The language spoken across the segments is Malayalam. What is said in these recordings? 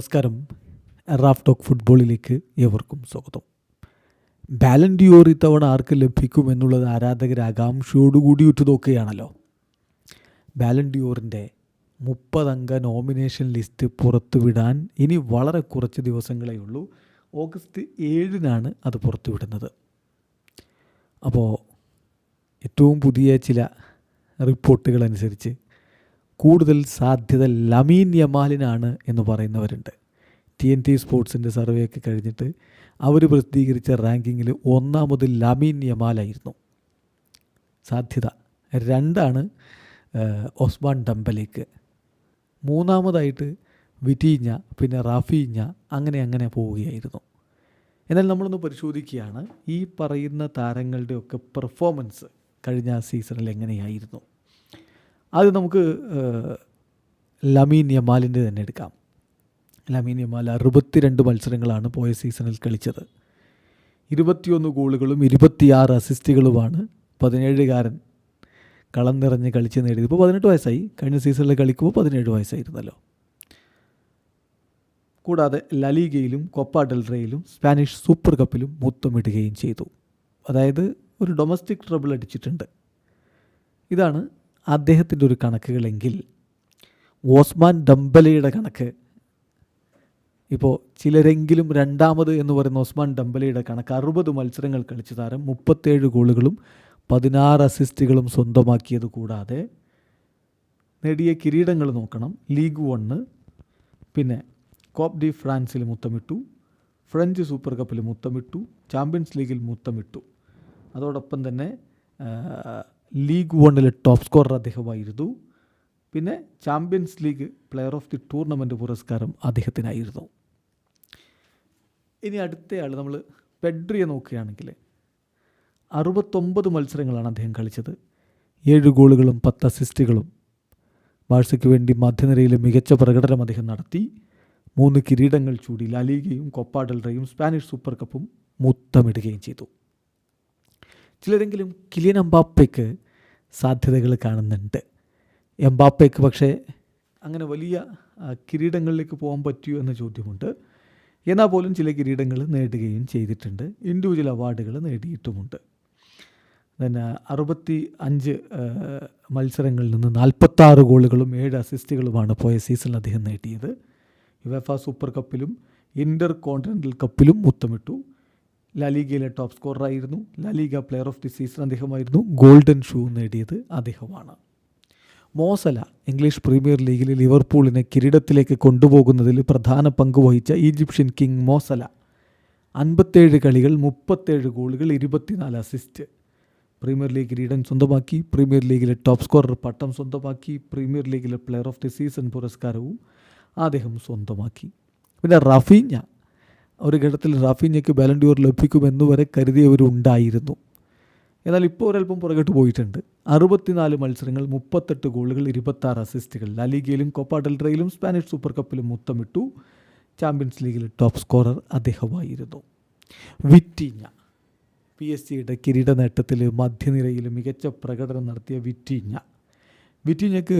നമസ്കാരം. റാഫ് ടോക്ക് ഫുട്ബോളിലേക്ക് ഏവർക്കും സ്വാഗതം. ബാലൻഡിയോർ ഇത്തവണ ആർക്ക് ലഭിക്കും എന്നുള്ളത് ആരാധകർ ആകാംക്ഷയോടുകൂടി ഉറ്റുനോക്കുകയാണല്ലോ. ബാലൻഡിയോറിന്റെ മുപ്പതംഗ നോമിനേഷൻ ലിസ്റ്റ് പുറത്തുവിടാൻ ഇനി വളരെ കുറച്ച് ദിവസങ്ങളേ ഉള്ളൂ. ഓഗസ്റ്റ് ഏഴിനാണ് അത് പുറത്തുവിടുന്നത്. അപ്പോൾ ഏറ്റവും പുതിയ ചില റിപ്പോർട്ടുകൾ അനുസരിച്ച് കൂടുതൽ സാധ്യത ലമീൻ യമാലിനാണ് എന്ന് പറയുന്നവരുണ്ട്. ടി എൻ ടി സ്പോർട്സിന്റെ സർവേ ഒക്കെ കഴിഞ്ഞിട്ട് അവർ പ്രസിദ്ധീകരിച്ച റാങ്കിങ്ങിൽ ഒന്നാമത് ലമീൻ യമാലായിരുന്നു. സാധ്യത രണ്ടാണ് ഒസ്മാൻ ഡംബലേക്ക്. മൂന്നാമതായിട്ട് വിറ്റീഞ്ഞ പിന്നെ റാഫീഞ്ഞ അങ്ങനെ അങ്ങനെ പോവുകയായിരുന്നു. എന്നാൽ നമ്മളൊന്ന് പരിശോധിക്കുകയാണ് ഈ പറയുന്ന താരങ്ങളുടെയൊക്കെ പെർഫോമൻസ് കഴിഞ്ഞ സീസണിൽ എങ്ങനെയായിരുന്നു? അത് നമുക്ക് ലമീൻ യമാലിന്റെ തന്നെ എടുക്കാം. ലമീൻ യമാൽ അറുപത്തിരണ്ട് മത്സരങ്ങളാണ് പോയ സീസണിൽ കളിച്ചത്. ഇരുപത്തിയൊന്ന് ഗോളുകളും ഇരുപത്തിയാറ് അസിസ്റ്റുകളുമാണ് പതിനേഴുകാരൻ കളം നിറഞ്ഞ് കളിച്ച് നേടിയത്. ഇപ്പോൾ പതിനെട്ട് വയസ്സായി. കഴിഞ്ഞ സീസണിൽ കളിക്കുമ്പോൾ പതിനേഴ് വയസ്സായിരുന്നല്ലോ. കൂടാതെ ലലീഗയിലും കൊപ്പ ഡെൽറയിലും സ്പാനിഷ് സൂപ്പർ കപ്പിലും മുത്തമിടുകയും ചെയ്തു. അതായത് ഒരു ഡൊമസ്റ്റിക് ട്രബിൾ അടിച്ചിട്ടുണ്ട്. ഇതാണ് അദ്ദേഹത്തിന്റെ ഒരു കണക്കുകളെങ്കിൽ ഓസ്മാൻ ഡംബലയുടെ കണക്ക്. ഇപ്പോൾ ചിലരെങ്കിലും രണ്ടാമത് എന്ന് പറയുന്ന ഓസ്മാൻ ഡംബലയുടെ കണക്ക് അറുപത് മത്സരങ്ങൾ കളിച്ച താരം മുപ്പത്തേഴ് ഗോളുകളും പതിനാറ് അസിസ്റ്റുകളും സ്വന്തമാക്കിയത് കൂടാതെ നേടിയ കിരീടങ്ങൾ നോക്കണം. League one. പിന്നെ കോപ്പ് ഡി ഫ്രാൻസിൽ മുത്തമിട്ടു. ഫ്രഞ്ച് സൂപ്പർ കപ്പിൽ മുത്തമിട്ടു. ചാമ്പ്യൻസ് ലീഗിൽ മുത്തമിട്ടു. അതോടൊപ്പം തന്നെ ലീഗ് വണ്ണിലെ ടോപ്പ് സ്കോറർ അദ്ദേഹമായിരുന്നു. പിന്നെ champions league player of the tournament പുരസ്കാരം അദ്ദേഹത്തിനായിരുന്നു. ഇനി അടുത്തയാൾ നമ്മൾ പെഡ്രിയെ നോക്കുകയാണെങ്കിൽ അറുപത്തൊമ്പത് മത്സരങ്ങളാണ് അദ്ദേഹം കളിച്ചത്. ഏഴ് ഗോളുകളും പത്ത് അസിസ്റ്റുകളും ബാഴ്സയ്ക്ക് വേണ്ടി മധ്യനിരയിലെ മികച്ച പ്രകടനം അദ്ദേഹം നടത്തി. മൂന്ന് കിരീടങ്ങൾ ചൂടി ലാലീഗയും കൊപ്പാഡൽറയും സ്പാനിഷ് സൂപ്പർ കപ്പും മുത്തമിടുകയും ചെയ്തു. ചിലരെങ്കിലും കിലിയൻ എംബാപ്പയ്ക്ക് സാധ്യതകൾ കാണുന്നുണ്ട്. എംബാപ്പയ്ക്ക് പക്ഷേ അങ്ങനെ വലിയ കിരീടങ്ങളിലേക്ക് പോകാൻ പറ്റിയോ എന്ന ചോദ്യമുണ്ട്. എന്നാൽ പോലും ചില കിരീടങ്ങൾ നേടുകയും ചെയ്തിട്ടുണ്ട്. ഇൻഡിവിജ്വൽ അവാർഡുകൾ നേടിയിട്ടുമുണ്ട്. പിന്നെ അറുപത്തി അഞ്ച് മത്സരങ്ങളിൽ നിന്ന് നാൽപ്പത്താറ് ഗോളുകളും ഏഴ് അസിസ്റ്റുകളുമാണ് പോയ സീസണിൽ അദ്ദേഹം നേടിയത്. യുവഫ സൂപ്പർ കപ്പിലും ഇന്റർ കോണ്ടിനെന്റൽ കപ്പിലും മുത്തമിട്ടു ലാലീഗയിലെ top സ്കോററായിരുന്നു LaLiga player of the season അദ്ദേഹമായിരുന്നു. ഗോൾഡൻ ഷൂ നേടിയത് അദ്ദേഹമാണ്. മോസല ഇംഗ്ലീഷ് പ്രീമിയർ ലീഗിൽ ലിവർപൂളിനെ കിരീടത്തിലേക്ക് കൊണ്ടുപോകുന്നതിൽ പ്രധാന പങ്ക് വഹിച്ച ഈജിപ്ഷ്യൻ കിങ് മോസല. അൻപത്തേഴ് കളികൾ മുപ്പത്തേഴ് ഗോളുകൾ ഇരുപത്തിനാല് അസിസ്റ്റ് പ്രീമിയർ ലീഗ് കിരീടം സ്വന്തമാക്കി. പ്രീമിയർ ലീഗിലെ ടോപ്പ് സ്കോറർ പട്ടം സ്വന്തമാക്കി. പ്രീമിയർ ലീഗിലെ പ്ലെയർ ഓഫ് ദി സീസൺ പുരസ്കാരവും അദ്ദേഹം സ്വന്തമാക്കി. പിന്നെ റഫീഞ്ഞ ഒരു ഘട്ടത്തിൽ റാഫിഞ്ഞയ്ക്ക് ബാലൻഡിയോർ ലഭിക്കുമെന്ന് വരെ കരുതിയവരുണ്ടായിരുന്നു എന്നാൽ ഇപ്പോൾ ഒരല്പം പുറകോട്ട് പോയിട്ടുണ്ട്. അറുപത്തിനാല് മത്സരങ്ങൾ മുപ്പത്തെട്ട് ഗോളുകൾ ഇരുപത്താറ് അസിസ്റ്റുകൾ ലാലിഗയിലും കൊപ്പ ഡെൽറയിലും സ്പാനിഷ് സൂപ്പർ കപ്പിലും മുത്തമിട്ടു. ചാമ്പ്യൻസ് ലീഗിലെ ടോപ്പ് സ്കോറർ അദ്ദേഹമായിരുന്നു. വിറ്റീഞ്ഞ പി എസ് സിയുടെ കിരീട നേട്ടത്തിൽ മധ്യനിരയിൽ മികച്ച പ്രകടനം നടത്തിയ വിറ്റീഞ്ഞ. വിറ്റീഞ്ഞയ്ക്ക്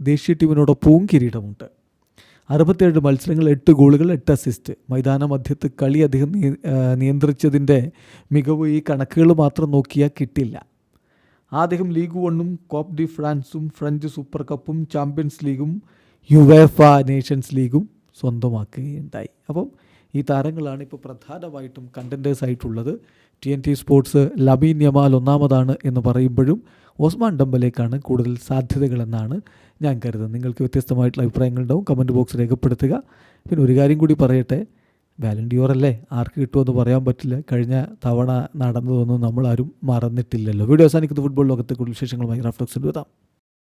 ദേശീയ ടീമിനോടൊപ്പവും കിരീടമുണ്ട്. അറുപത്തേഴ് മത്സരങ്ങൾ എട്ട് ഗോളുകൾ എട്ട് അസിസ്റ്റ് മൈതാന മധ്യത്ത് കളി അധികം നിയ- നിയന്ത്രിച്ചതിന്റെ മികവ് ഈ കണക്കുകൾ മാത്രം നോക്കിയാൽ കിട്ടില്ല. അദ്ദേഹം ലീഗ് വണ്ണും കോപ്പ് ഡി ഫ്രാൻസും ഫ്രഞ്ച് സൂപ്പർ കപ്പും ചാമ്പ്യൻസ് ലീഗും യുവേഫ നേഷൻസ് ലീഗും സ്വന്തമാക്കുകയുണ്ടായി. അപ്പം ഈ താരങ്ങളാണ് ഇപ്പോൾ പ്രധാനമായിട്ടും കണ്ടന്റേഴ്സ് ആയിട്ടുള്ളത്. T N T sports ലബീൻ Yamal ഒന്നാമതാണ് എന്ന് പറയുമ്പോഴും ഓസ്മാൻ ഡംബലേക്കാണ് കൂടുതൽ സാധ്യതകളെന്നാണ് ഞാൻ കരുതുന്നു. നിങ്ങൾക്ക് വ്യത്യസ്തമായിട്ടുള്ള അഭിപ്രായങ്ങളുണ്ടാവും. കമന്റ് ബോക്സ് രേഖപ്പെടുത്തുക. പിന്നെ ഒരു കാര്യം കൂടി പറയട്ടെ. വാലണ്ടിയോർ അല്ലേ ആർക്ക് കിട്ടുമെന്ന് പറയാൻ പറ്റില്ല. കഴിഞ്ഞ തവണ നടന്നതൊന്നും നമ്മളാരും മറന്നിട്ടില്ലല്ലോ. വീഡിയോ അവസാനിക്കുന്ന. ഫുട്ബോൾ ലോകത്തെ കൂടുതൽ വിശേഷങ്ങളുമായി റാഫ്റ്റോക്സിൽ എത്താം